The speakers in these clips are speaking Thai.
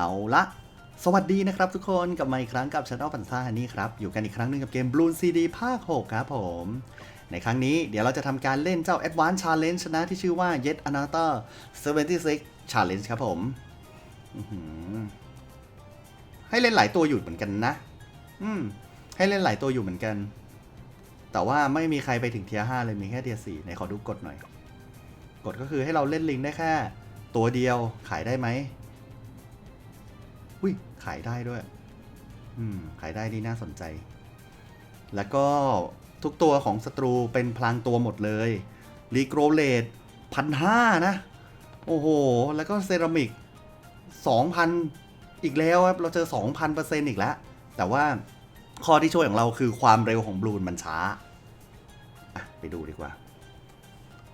เอาละสวัสดีนะครับทุกคนกลับมาอีกครั้งกับช anel ปันซ่าฮันนี่ครับอยู่กันอีกครั้งหนึ่งกับเกม Bloon CD ภาค 6 ครับผม ในครั้งนี้เดี๋ยวเราจะทำการเล่นเจ้า Advanced Challenge นะที่ชื่อว่า Yet Another 76 Challenge ครับผมให้เล่นหลายตัวอยู่เหมือนกันนะ อืม ให้เล่นหลายตัวอยู่เหมือนกัน แต่ว่าไม่มีใครไปถึงเทียร์5เลยมีแค่เทียร์4ไหนขอดูกฎหน่อย กฎก็คือให้เราเล่นลิงได้แค่ ตัวเดียวขายได้ไหม อุ้ยขายได้ด้วย อืม ขายได้นี่น่าสนใจ แล้วก็ทุกตัวของศัตรูเป็นพลางตัวหมดเลยรีโกรเลตพันห้านะ โอ้โห แล้วก็เซรามิกสองพันอีกแล้วครับ เราเจอสองพันเปอร์เซ็นต์อีกแล้ว แต่ว่าข้อที่ช่วยของเราคือความเร็วของบลูนมันช้า ไปดูดีกว่า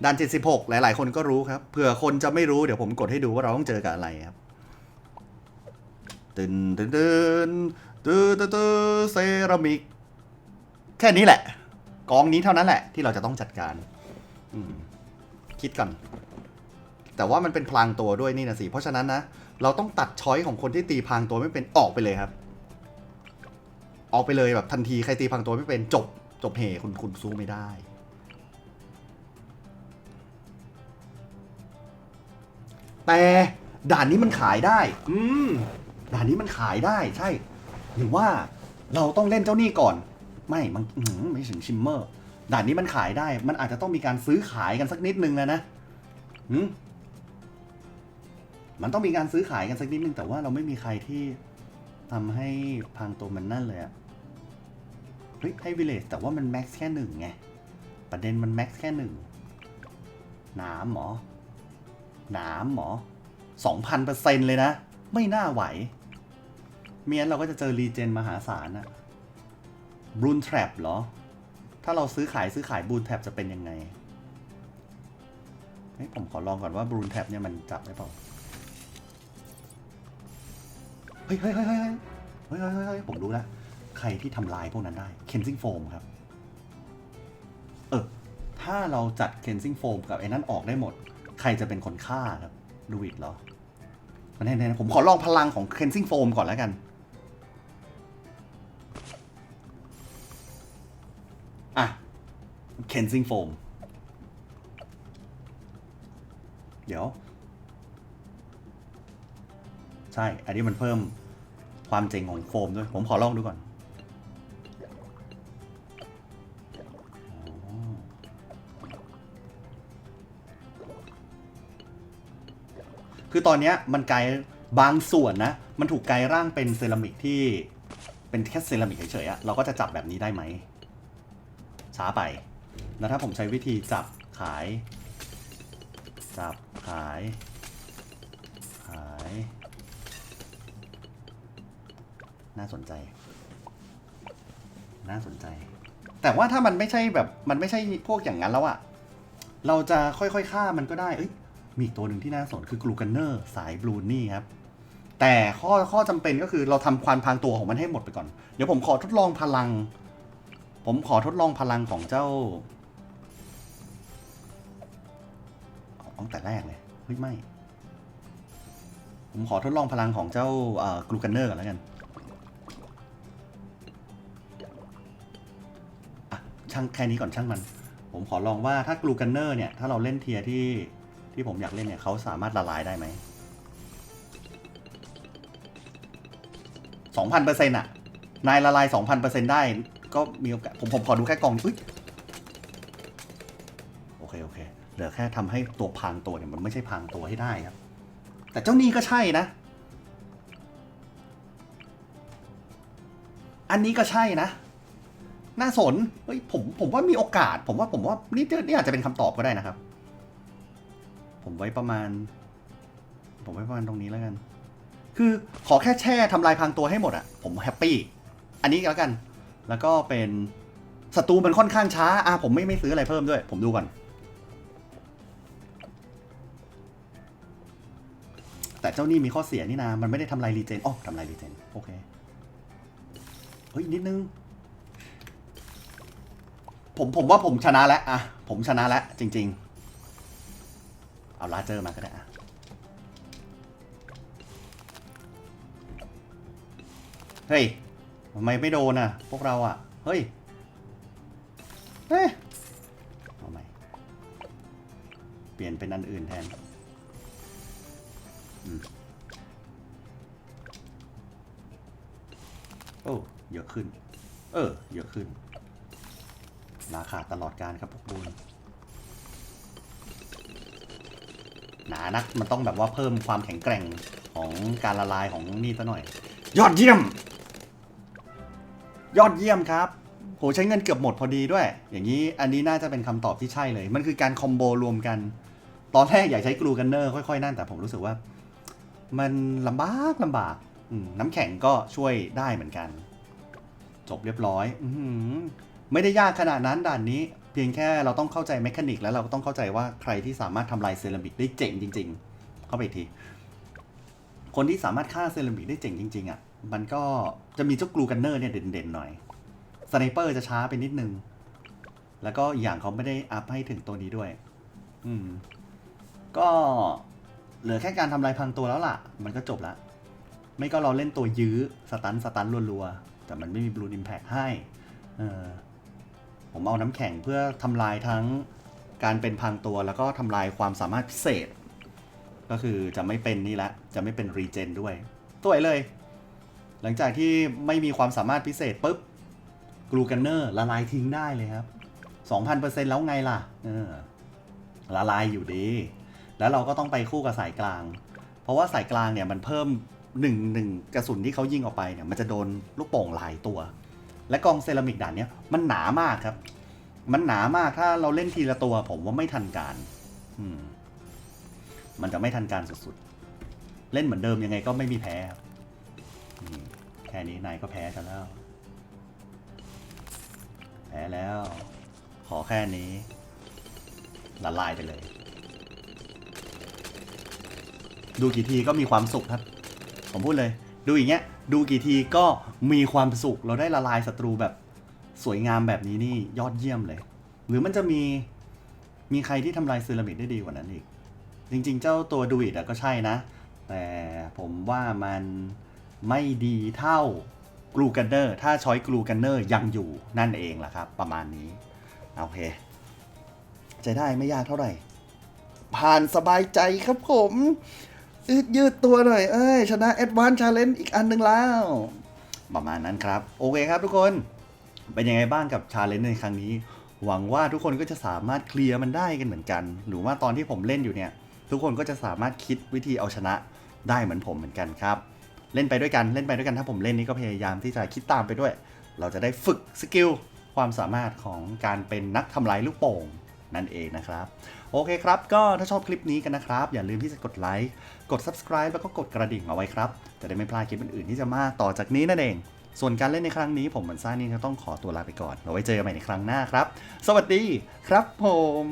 ด่าน76 หลาย ๆ คนก็รู้ครับ เผื่อคนจะไม่รู้เดี๋ยวผมกดให้ดูว่าเราต้องเจอกับอะไรครับ ตึนตึนตึนตึนตึนเซรามิก แค่นี้แหละ กองนี้เท่านั้นแหละ ที่เราจะต้องจัดการคิดก่อน แต่ว่ามันเป็นพลางตัวด้วยนี่นะสิ เพราะฉะนั้นนะ เราต้องตัดช้อยของคนที่ตีพลางตัวไม่เป็นออกไปเลยครับ ออกไปเลยแบบทันทีใครตีพลางตัวไม่เป็นจบ จบเหคุณคุณสู้ไม่ได้ แต่ด่านนี้มันขายได้ อืม ด่านนี้มันขายได้ใช่ หรือว่าเราต้องเล่นเจ้านี้ก่อน ไม่มันไม่ถึงชิมเมอร์ ด่านนี้มันขายได้ มันอาจจะต้องมีการซื้อขายกันสักนิดนึงนะนะหืมมันต้องมีการซื้อขายกันสักนิดนึง แต่ว่าเราไม่มีใครที่ทำให้พังตัวมันนั่นเลยอะเฮ้ยให้วิเลจแต่ว่ามันแม็กซ์แค่หนึ่งไง ประเด็นมันแม็กซ์แค่หนึ่งหนามหมอหนามหมอสองพันเปอร์เซ็นเลยนะ ไม่น่าไหว เมียนเราก็จะเจอรีเจนมหาศาลอะบูนแทรปเหรอ ถ้าเราซื้อขายซื้อขายบูนแทรปจะเป็นยังไงเฮ้ผมขอลองก่อนว่าบูนแทรปเนี่ยมันจับได้เปล่า เฮ้ยเฮ้ยเฮ้ยเฮ้ยเฮ้ยเฮ้ผมรู้ละ ใครที่ทำลายพวกนั้นได้เคนซิงโฟมครับ เออ ถ้าเราจัดเคนซิงโฟมกับไอ้นั่นออกได้หมด ใครจะเป็นคนฆ่าครับ ดูอิดเหรอแน่ๆผมขอลองพลังของเคนซิงโฟมก่อนแล้วกัน เคนซิงโฟมเดี๋ยว ใช่ อันนี้มันเพิ่มความเจ๋งของโฟมด้วย ผมขอลองดูก่อน คือตอนนี้มันกลายบางส่วนนะ มันถูกกลายร่างเป็นเซรามิกที่เป็นแค่เซรามิกเฉยๆอะเราก็จะจับแบบนี้ได้ไหมช้าไป แล้วถ้าผมใช้วิธีจับขาย จับขาย ขาย น่าสนใจ น่าสนใจ แต่ว่าถ้ามันไม่ใช่แบบมันไม่ใช่พวกอย่างนั้นแล้วอะเราจะค่อยๆฆ่ามันก็ได้เอ้ยมีอีกตัวหนึ่งที่น่าสนคือกลูกันเนอร์สายบลูนี่ครับ แต่ข้อข้อจำเป็นก็คือเราทำความพรางตัวของมันให้หมดไปก่อน เดี๋ยวผมขอทดลองพลัง ผมขอทดลองพลังของเจ้า ตั้งแต่แรกเลยเฮ้ยไม่ ผมขอทดลองพลังของเจ้ากลูกันเนอร์ก่อนแล้วกันช่างแค่นี้ก่อนช่างมัน ผมขอลองว่าถ้ากลูกันเนอร์เนี่ย ถ้าเราเล่นเทียที่ที่ผมอยากเล่นเนี่ยเขาสามารถละลายได้ไหมสองพันเปอร์เซ็นต์อะนายละลายสองพันเปอร์เซ็นต์ได้ ก็มีโอกาสผมผมขอดูแค่กล่องอุ๊ยโอเค โอเค เหลือแค่ทำให้ตัวพรางตัวเนี่ยมันไม่ใช่พรางตัวให้ได้ครับ แต่เจ้านี่ก็ใช่นะ อันนี้ก็ใช่นะ น่าสนเฮ้ยผมผมว่ามีโอกาส ผมว่าผมว่านี่นี่อาจจะเป็นคำตอบก็ได้นะครับ ผมไว้ประมาณ ผมไว้ประมาณตรงนี้แล้วกัน คือขอแค่แช่ทำลายพรางตัวให้หมดอะผมแฮปปี้อันนี้แล้วกัน แล้วก็เป็นศัตรูมันค่อนข้างช้าอะผมไม่ไม่ซื้ออะไรเพิ่มด้วย ผมดูก่อน แต่เจ้านี่มีข้อเสียนี่นะ มันไม่ได้ทำลายรีเจนอ๋อทำลายรีเจน โอเค เฮ้ย นิดนึง ผมผมว่าผมชนะแล้วอะผมชนะแล้ว จริง ๆ เอาลาเจอร์มาก็ได้อะเฮ้ยทำไมไม่โดนอะ พวกเราอะ เฮ้ย เฮ้ยเอาใหม่ เปลี่ยนเป็นอันอื่นแทน โอ้เยอะขึ้น เออ เยอะขึ้น ราคาตลอดการครับพวกบุญหนานักมันต้องแบบว่าเพิ่มความแข็งแกร่งของการละลายของนี่ซะหน่อย ยอดเยี่ยม ยอดเยี่ยมครับโหใช้เงินเกือบหมดพอดีด้วย อย่างนี้อันนี้น่าจะเป็นคำตอบที่ใช่เลย มันคือการคอมโบรวมกัน ตอนแรกอยากใช้กลูกันเนอร์ค่อยๆ นั่นแต่ผมรู้สึกว่า มันลำบากลำบาก น้ำแข็งก็ช่วยได้เหมือนกัน จบเรียบร้อยอไม่ได้ยากขนาดนั้นด่านนี้ เพียงแค่เราต้องเข้าใจแมคานิกแล้วเราก็ต้องเข้าใจว่าใครที่สามารถทำลายเซรามิกได้เจ๋งจริง ๆ เข้าไปที คนที่สามารถฆ่าเซรามิกได้เจ๋งจริงๆอะ มันก็จะมีเจ้ากลูกันเนอร์เนี่ยเด่นๆหน่อยสไนเปอร์จะช้าไปนิดนึง แล้วก็อีกอย่างเขาไม่ได้อัพให้ถึงตัวนี้ด้วย อืม ก็เหลือแค่การทำลายพังตัวแล้วล่ะ มันก็จบละ ไม่ก็เราเล่นตัวยื้อสตันสตันรัวๆ แต่มันไม่มีบลูอิมแพกให้ผมเอาน้ำแข็งเพื่อทำลายทั้งการเป็นพังตัวแล้วก็ทำลายความสามารถพิเศษ ก็คือจะไม่เป็นนี่ละจะไม่เป็นรีเจนด้วยสวเลย หลังจากที่ไม่มีความสามารถพิเศษปุ๊บกลูกันเนอร์ละลายทิ้งได้เลยครับ 2,000%แล้วไงล่ะเออละลายอยู่ดี แล้วเราก็ต้องไปคู่กับสายกลาง เพราะว่าสายกลางเนี่ยมันเพิ่ม หนึ่งหนึ่งกระสุนที่เขายิงออกไปเนี่ยมันจะโดนลูกโป่งหลายตัว และกองเซรามิกด่านเนี้ยมันหนามากครับ มันหนามากถ้าเราเล่นทีละตัว ผมว่าไม่ทันการ อืม มันจะไม่ทันการสุดๆ เล่นเหมือนเดิมยังไงก็ไม่มีแพ้ครับแค่นี้นายก็แพ้กันแล้ว แพ้แล้ว ขอแค่นี้ ละลายไปเลย ดูกี่ทีก็มีความสุขครับ ผมพูดเลย ดูอย่างเงี้ย ดูกี่ทีก็มีความสุข เราได้ละลายศัตรูแบบสวยงามแบบนี้นี่ยอดเยี่ยมเลย หรือมันจะมีมีใครที่ทำลายเซรามิกได้ดีกว่านั้นอีก จริง ๆ เจ้าตัวดูอิดก็ใช่นะ แต่ผมว่ามันไม่ดีเท่ากลูกันเนอร์ ถ้าช้อยกลูกันเนอร์ยังอยู่นั่นเองล่ะครับ ประมาณนี้ โอเคใจได้ไม่ยากเท่าไหร่ ผ่านสบายใจครับผม ยืดยืดตัวหน่อย เอ้ย ชนะแอดวานซ์ชาเลนจ์อีกอันหนึ่งแล้ว ประมาณนั้นครับ โอเคครับทุกคน เป็นยังไงบ้างกับชาเลนจ์ในครั้งนี้ หวังว่าทุกคนก็จะสามารถเคลียร์มันได้กันเหมือนกัน หรือว่าตอนที่ผมเล่นอยู่เนี่ย ทุกคนก็จะสามารถคิดวิธีเอาชนะได้เหมือนผมเหมือนกันครับ เล่นไปด้วยกัน เล่นไปด้วยกัน ถ้าผมเล่นนี่ก็พยายามที่จะคิดตามไปด้วย เราจะได้ฝึกสกิลความสามารถของการเป็นนักทำลายลูกโป่ง นั่นเองนะครับ โอเคครับ ก็ถ้าชอบคลิปนี้กันนะครับ อย่าลืมที่จะกดไลค์กด subscribe แล้วก็กดกระดิ่งเอาไว้ครับ จะได้ไม่พลาดคลิปอื่นๆที่จะมาต่อจากนี้นั่นเอง ส่วนการเล่นในครั้งนี้ผมมันซ่านี่ก็ต้องขอตัวลาไปก่อนเราไว้เจอกันใหม่ในครั้งหน้าครับ สวัสดีครับผม